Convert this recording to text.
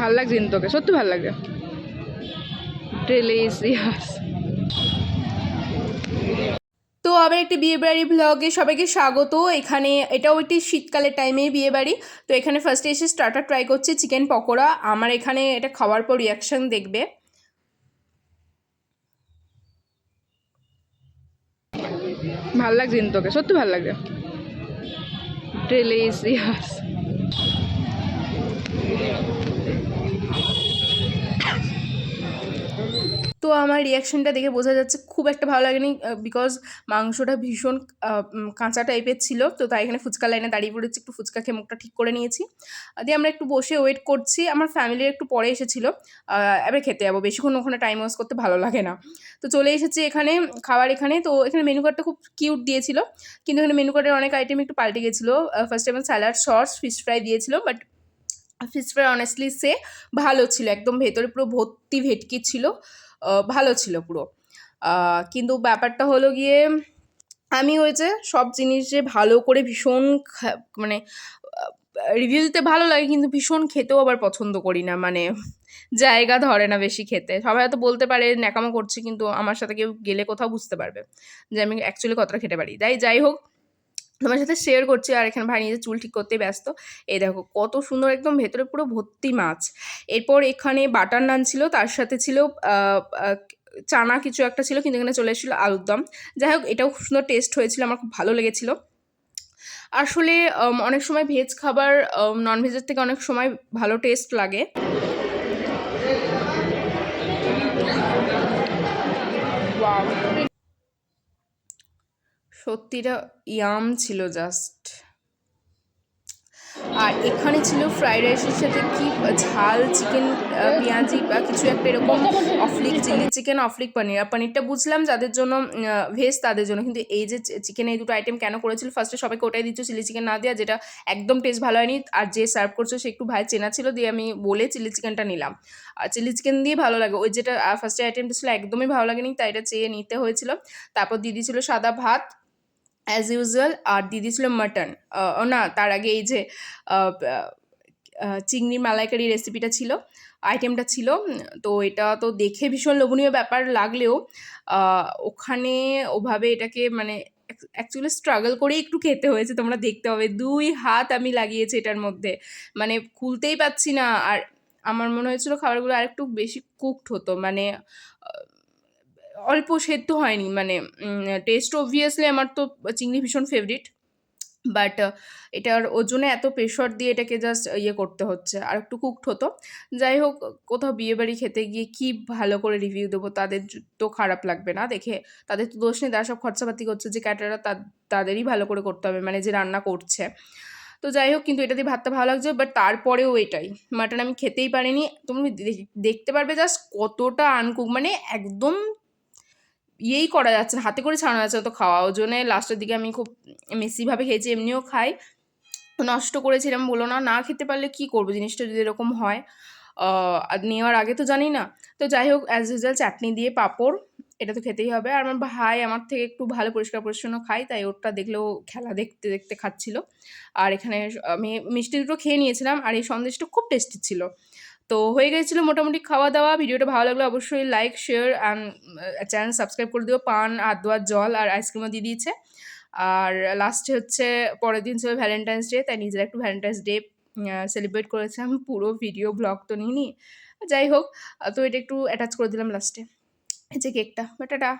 ভালো লাগছে কিন্তু তোকে সত্যি ভালো লাগে ডেলিশিয়াস তো আবার একটি বিয়ে বাড়ি ব্লগে সবাইকে স্বাগত। এখানে এটাও একটি শীতকালের টাইমে বিয়ে বাড়ি। তো এখানে ফার্স্টে এসে স্টার্টার ট্রাই করছে চিকেন পকোড়া। আমার এখানে এটা খাওয়ার পর রিয়াকশন দেখবে। ভালো লাগছে কিন্তু তোকে সত্যি ভালো লাগে ডেলিশিয়াস তো আমার রিয়াকশনটা দেখে বোঝা যাচ্ছে খুব একটা ভালো লাগেনি বিকজ মাংসটা ভীষণ কাঁচা টাইপের ছিল, তো তাই এখানে ফুচকা লাইনে দাঁড়িয়ে পড়েছি, একটু ফুচকা খেয়ে মুখটা ঠিক করে নিয়েছি। দিয়ে আমরা একটু বসে ওয়েট করছি, আমার ফ্যামিলির একটু পরে এসেছিল এবার খেতে যাব, বেশিক্ষণ ওখানে টাইম ওয়েস্ট করতে ভালো লাগে না। তো চলে এসেছি এখানে, খাবার এখানে, তো এখানে মেনু কার্ডটা খুব কিউট দিয়েছিল, কিন্তু এখানে মেনু কার্ডের অনেক আইটেম একটু পাল্টে গেছিল। First time salad sauce fish fry দিয়েছিল বাট ফিশ ফ্রাই অনেস্টলি সে ভালো ছিল, একদম ভেতরে পুরো ভর্তি ভেটকি ছিল ভালো ছিল পুরো। কিন্তু ব্যাপারটা হলো গিয়ে আমি হয়েছে সব জিনিস যে ভালো করে ভীষণ মানে রিভিউ দিতে ভালো লাগে কিন্তু ভীষণ খেতেও আবার পছন্দ করি না মানে জায়গা ধরে না বেশি খেতে। সবাই হয়তো বলতে পারে ন্যাকামো করছি কিন্তু আমার সাথে কেউ গেলে কোথাও বুঝতে পারবে যে আমি অ্যাকচুয়ালি কতটা খেতে পারি। তাই যাই হোক তোমার সাথে শেয়ার করছি আর এখানে ভাই নিজে চুল ঠিক করতে ব্যস্ত। এই দেখো কত সুন্দর একদম ভেতরে পুরো ভর্তি মাছ। এরপর এখানে বাটার নান ছিল, তার সাথে ছিল চানা কিছু একটা ছিল, কিন্তু এখানে চলে এসেছিল আলুর দম। যাই হোক, এটাও খুব সুন্দর টেস্ট হয়েছিল, আমার খুব ভালো লেগেছিল। আসলে অনেক সময় ভেজ খাবার নন ভেজের থেকে অনেক সময় ভালো টেস্ট লাগে। সত্যিটা ইয়াম ছিল জাস্ট আর এখানে ছিল ফ্রাইড রাইসের সাথে কি ঝাল চিকেন পেঁয়াজি বা কিছু একটা এরকম অফলিক চিলি চিকেন অফলিক পনির আর পনিরটা বুঝলাম যাদের জন্য ভেজ তাদের জন্য। কিন্তু এই যে চিকেন এই দুটো আইটেম কেন করেছিল? ফার্স্টে সবাইকে ওটাই দিচ্ছ চিলি চিকেন না দেওয়া যেটা একদম টেস্ট ভালো হয়নি। আর যে সার্ভ করছ সে একটু ভাই চেনা ছিল দিয়ে আমি বলে চিলি চিকেনটা নিলাম। আর চিলি চিকেন দিয়ে ভালো লাগে। ওই যেটা ফার্স্টে আইটেমটা ছিল একদমই ভালো লাগেনি তাই এটা চেয়ে নিতে হয়েছিল। তারপর দিদি ছিল সাদা ভাত অ্যাজ ইউজুয়াল আর দিদি ছিল মাটন ও না, তার আগে এই যে চিংড়ির মালাইকারি রেসিপিটা ছিল আইটেমটা ছিল তো এটা তো দেখে ভীষণ লোভনীয় ব্যাপার লাগলেও ওখানে ওভাবে এটাকে মানে অ্যাকচুয়ালি স্ট্রাগল করে একটু খেতে হয়েছে, তোমরা দেখতে হবে দুই হাত আমি লাগিয়েছি এটার মধ্যে। মানে খুলতেই পাচ্ছি না, আর আমার মনে হয়েছিল খাবারগুলো আরেকটু বেশি কুকড হতো। মানে অল্প সেদ্ধ হয়নি মানে টেস্ট অবভিয়াসলি আমার তো চিংড়ি ভীষণ ফেভারিট বাট এটার ওজনে এত প্রেশার দিয়ে এটাকে জাস্ট ইয়ে করতে হচ্ছে, আর একটু কুকড হতো। যাই হোক, কোথাও বিয়েবাড়ি খেতে গিয়ে কি ভালো করে রিভিউ দেবো, তাদের তো খারাপ লাগবে না, দেখে তাদের তো দোষ নেই, তারা সব খরচাপাতি করছে, যে ক্যাটারা তাদেরই ভালো করে করতে হবে মানে যে রান্না করছে। তো যাই হোক, কিন্তু এটা দিয়ে ভাতটা ভালো লাগছে বাট তারপরেও এটাই মাটন আমি খেতেই পারিনি, তুমি দেখ- দেখতে পারবে জাস্ট কতটা আনকুক মানে একদম ইয়েই করা যাচ্ছে না, হাতে করে ছাড়ানো যাচ্ছে তো খাওয়া ওই জন্যে লাস্টের দিকে আমি খুব মেসিভাবে খেয়েছি, এমনিও খাই। নষ্ট করেছিলাম বলো না না খেতে পারলে কি করব? জিনিসটা যদি এরকম হয় নেওয়ার আগে তো জানি না। তো যাই হোক অ্যাজ ইউজুয়াল চাটনি দিয়ে পাঁপড়, এটা তো খেতেই হবে। আর আমার ভাই আমার থেকে একটু ভালো পরিষ্কার পরিচ্ছন্ন খাই তাই ওরটা দেখলেও খেলা দেখতে দেখতে খাচ্ছিল। আর এখানে আমি মিষ্টি দুটো খেয়ে নিয়েছিলাম, আর এই সন্দেশটা খুব টেস্টি ছিল। তো হয়ে গেছিল মোটামুটি খাওয়া দাওয়া। ভিডিওটা ভালো লাগলে অবশ্যই like share and channel subscribe করে দিও। পান আর দোয়ার জল আর আইসক্রিমও দিয়ে দিয়েছে। আর লাস্টে হচ্ছে পরের দিন ছিল ভ্যালেন্টাইন্স ডে তাই নিজের একটু ভ্যালেন্টাইন্স ডে সেলিব্রেট করেছিলাম পুরো ভিডিও ব্লগ তো নিইনি। যাই হোক তো এটা একটু অ্যাটাচ করে দিলাম লাস্টে যে কেকটা বাট এটা